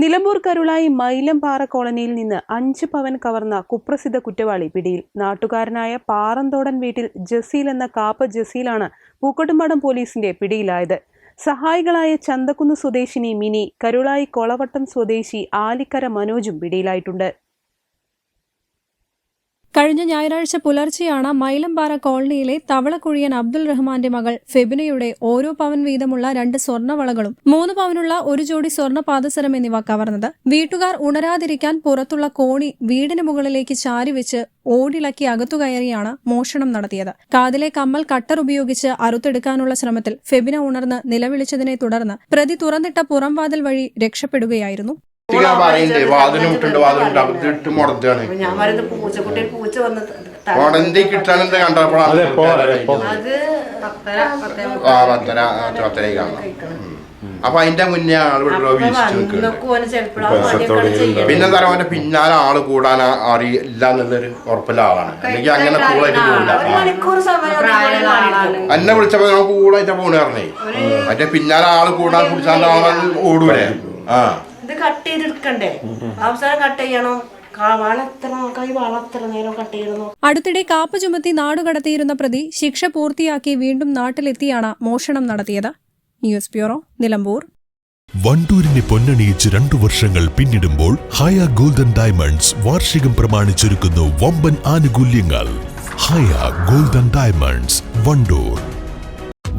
Nilambur Karulai Mylampara കോളനിയിൽ നിന്ന് അഞ്ച് പവൻ കവർന്ന കുപ്രസിദ്ധ കുറ്റവാളി പിടിയിൽ. നാട്ടുകാരനായ പാറന്തോടൻ വീട്ടിൽ ജസീൽ എന്ന കാപ്പ ജസീലാണ് പൂക്കോട്ടുംപാടം പോലീസിന്റെ പിടിയിലായത്. സഹായികളായ ചന്തക്കുന്ന് സ്വദേശിനി മിനി കരുളായി കൊളവട്ടം സ്വദേശി ആലിക്കര മനോജും പിടിയിലായിട്ടുണ്ട്. കഴിഞ്ഞ ഞായറാഴ്ച പുലർച്ചെയാണ് മൈലമ്പാറ കോളനിയിലെ തവളക്കുഴിയൻ അബ്ദുൾ റഹ്മാന്റെ മകൾ ഫെബിനയുടെ ഓരോ പവൻ വീതമുള്ള രണ്ട് സ്വർണവളകളും മൂന്ന് പവനുള്ള ഒരു ജോഡി സ്വർണ പാദസരം എന്നിവ കവർന്നത്. വീട്ടുകാർ ഉണരാതിരിക്കാൻ പുറത്തുള്ള കോണി വീടിന് മുകളിലേക്ക് ചാരിവെച്ച് ഓടിളക്കി അകത്തുകയറിയാണ് മോഷണം നടത്തിയത്. കാതിലെ കമ്മൽ കട്ടർ ഉപയോഗിച്ച് അറുത്തെടുക്കാനുള്ള ശ്രമത്തിൽ ഫെബിന ഉണർന്ന് നിലവിളിച്ചതിനെ തുടർന്ന് പ്രതി തുറന്നിട്ട പുറംവാതിൽ വഴി രക്ഷപ്പെടുകയായിരുന്നു. ഞാൻ പറയണ്ടേ? ഇട്ട് പറയുന്നത് പൂച്ചക്കുട്ടി പൂച്ച വന്ന് ത- മുടന്തി കിട്ടാനെന്ത് കണ്ടപ്പോഴാണ് അത് പത്തര പത്തേ ആ പത്തര ആ, പത്തരയ്ക്കാണ് അപ്പൊ അതിന്റെ മുന്നേ ആൾ ഇവിടെ വീശിച്ച് നിൽക്കുന്നുണ്ട് വന്നൊക്കെ ഓന് ചിലപ്പോഴും പണിയൊക്കെ ചെയ്യണം പിന്നെ എന്താ അവന്റെ പിന്നാലെ ആൾ കൂടാൻ അറിയില്ല എന്നുള്ളൊരു ഉറപ്പുള്ള ആളാണ്. അല്ലെങ്കിൽ അങ്ങനെ കൂളായിട്ട് പോകില്ല ഒരു മണിക്കൂർ സമയം പ്രായമുള്ള ആളാണ്. എന്നെ വിളിച്ചപ്പോ ഞാൻ കൂളായിട്ട് പോണേ പറഞ്ഞേ. മറ്റേ പിന്നാലെ ആൾ കൂടാൻ പിടിച്ചാണ്ട് ആളെ ഓടൂലേ? ആ. ഇത് കട്ട് ചെയ്തെടുക്കണ്ടേ? അവസാനം കട്ട് ചെയ്യണം. അടുത്തിടെ കാപ്പ് ചുമത്തി നാടുകടത്തിയിരുന്ന പ്രതി ശിക്ഷ പൂർത്തിയാക്കി വീണ്ടും നാട്ടിലെത്തിയാണ് മോഷണം നടത്തിയത്. News bureau Nilambur. വണ്ടൂരിനെ പൊന്നണിയിച്ച് രണ്ടു വർഷങ്ങൾ പിന്നിടുമ്പോൾ ഹയ ഗോൾഡൻ ഡയമണ്ട്സ് വാർഷികം പ്രമാണിച്ചൊരുക്കുന്നു വമ്പൻ ആനുകൂല്യങ്ങൾ. Haya golden diamonds Wandoor.